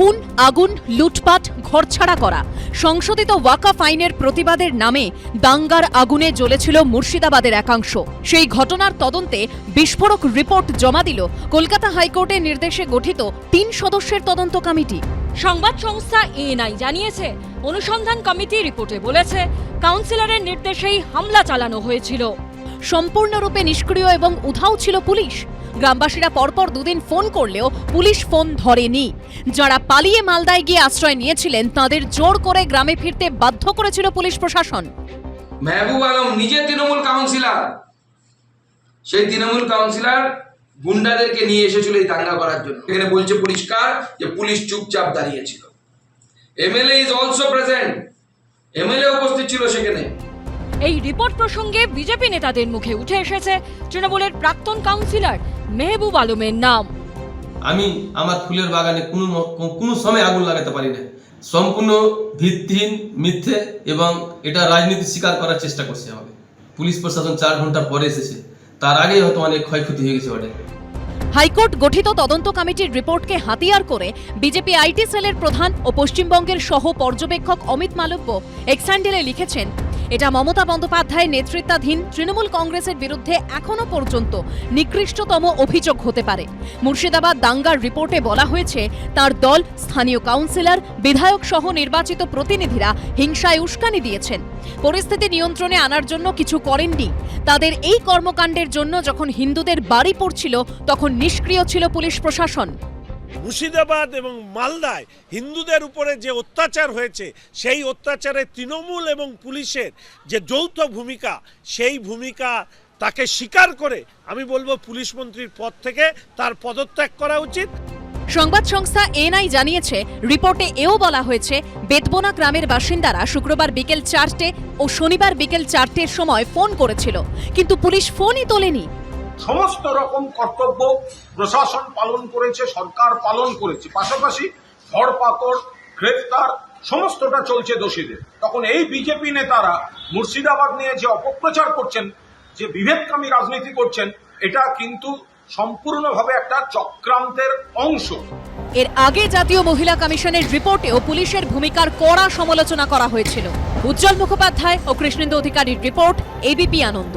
খুন আগুন লুটপাট ঘরছাড়া করা। সংশোধিত ওয়াকাফ আইনের প্রতিবাদের নামে দাঙ্গার আগুনে জ্বলেছিল মুর্শিদাবাদের একাংশ। সেই ঘটনার তদন্তে বিস্ফোরক রিপোর্ট জমা দিল কলকাতা হাইকোর্টের নির্দেশে গঠিত তিন সদস্যের তদন্ত কমিটি। সংবাদ সংস্থা এএনআই জানিয়েছে অনুসন্ধান কমিটি রিপোর্টে বলেছে কাউন্সিলরের নির্দেশেই হামলা চালানো হয়েছিল। সম্পূর্ণরূপে নিষ্ক্রিয় এবং উধাও ছিল পুলিশ। গ্রামবাসীরা পরপর দুদিন ফোন করলেও পুলিশ ফোন ধরেনি। যারা পালিয়ে মালদায় গিয়ে আশ্রয় নিয়েছিলেন, তাদের জোর করে গ্রামে ফিরতে বাধ্য করেছিল পুলিশ প্রশাসন। মেহবুব আলম নিজে তৃণমূল কাউন্সিলর। সেই তৃণমূল কাউন্সিলর গুন্ডাদেরকে নিয়ে এসেছিল এই দাঙ্গা করার জন্য। এখানে বলছে পরিষ্কার যে পুলিশ চুপচাপ দাঁড়িয়েছিল। MLA is also present MLA উপস্থিত ছিল সেখানে। এই রিপোর্ট প্রসঙ্গে বিজেপি নেতাদের মুখে উঠে এসেছে তৃণমূলের প্রাক্তন কাউন্সিলর মেহবুব আলমের নাম। আমি আমার ফুলের বাগানে কোনো কোনো সময় আগুন লাগাতে পারি না। সম্পূর্ণ ভিত্তিহীন মিথ্যে এবং এটা রাজনীতি স্বীকার করার চেষ্টা করছে আমাকে। পুলিশ প্রশাসন চার ঘণ্টা পরে এসেছে। তার আগেই হয়তো অনেক ক্ষয়ক্ষতি হয়ে গেছে ওটা হাইকোর্ট গঠিত তদন্ত কমিটির রিপোর্টকে হাতিয়ার করে বিজেপি আইটি সেলের প্রধান ও পশ্চিমবঙ্গের সহ পর্যবেক্ষক অমিত মালব্য এক্সান্ডেলে লিখেছেন এটা মমতা বন্দ্যোপাধ্যায়ের নেতৃত্বাধীন তৃণমূল কংগ্রেসের বিরুদ্ধে এখনও পর্যন্ত নিকৃষ্টতম অভিযোগ হতে পারে। মুর্শিদাবাদ দাঙ্গার রিপোর্টে বলা হয়েছে, তার দল স্থানীয় কাউন্সিলর, বিধায়ক সহ নির্বাচিত প্রতিনিধিরা হিংসায় উস্কানি দিয়েছেন। পরিস্থিতি নিয়ন্ত্রণে আনার জন্য কিছু করেননি। তাদের এই কর্মকাণ্ডের জন্য যখন হিন্দুদের বাড়ি পড়ছিল, তখন নিষ্ক্রিয় ছিল পুলিশ প্রশাসন। মুর্শিদাবাদ এবং মালদায় হিন্দুদের উপরে যে অত্যাচার হয়েছে, সেই অত্যাচারে তৃণমূল এবং পুলিশের যে যৌথ ভূমিকা, সেই ভূমিকা তাকে স্বীকার করে আমি বলব পুলিশ মন্ত্রীর পদ থেকে তার পদত্যাগ করা উচিত। সংবাদ সংস্থা এনআই জানিয়েছে, রিপোর্টে এও বলা হয়েছে, বেতবোনা গ্রামের বাসিন্দারা শুক্রবার বিকেল চারটে ও শনিবার বিকেল চারটের সময় ফোন করেছিল। কিন্তু পুলিশ ফোনই তোলেনি। সমস্ত রকম কর্তব্য প্রশাসন পালন করেছে, সরকার পালন করেছে। পাশাপাশি ধরপাকড়, গ্রেফতার, সমস্তটা চলছে দোষীদের। তখন এই বিজেপি নেতারা মুর্শিদাবাদ নিয়ে যে অপপ্রচার করছেন, যে বিভেদকামী রাজনীতি করছেন, এটা কিন্তু সম্পূর্ণভাবে একটা চক্রান্তের অংশ। এর আগে জাতীয় মহিলা কমিশনের রিপোর্টেও পুলিশের ভূমিকার কড়া সমালোচনা করা হয়েছিল। উজ্জ্বল মুখোপাধ্যায় ও কৃষ্ণেন্দু অধিকারীর রিপোর্ট এবিপি আনন্দ।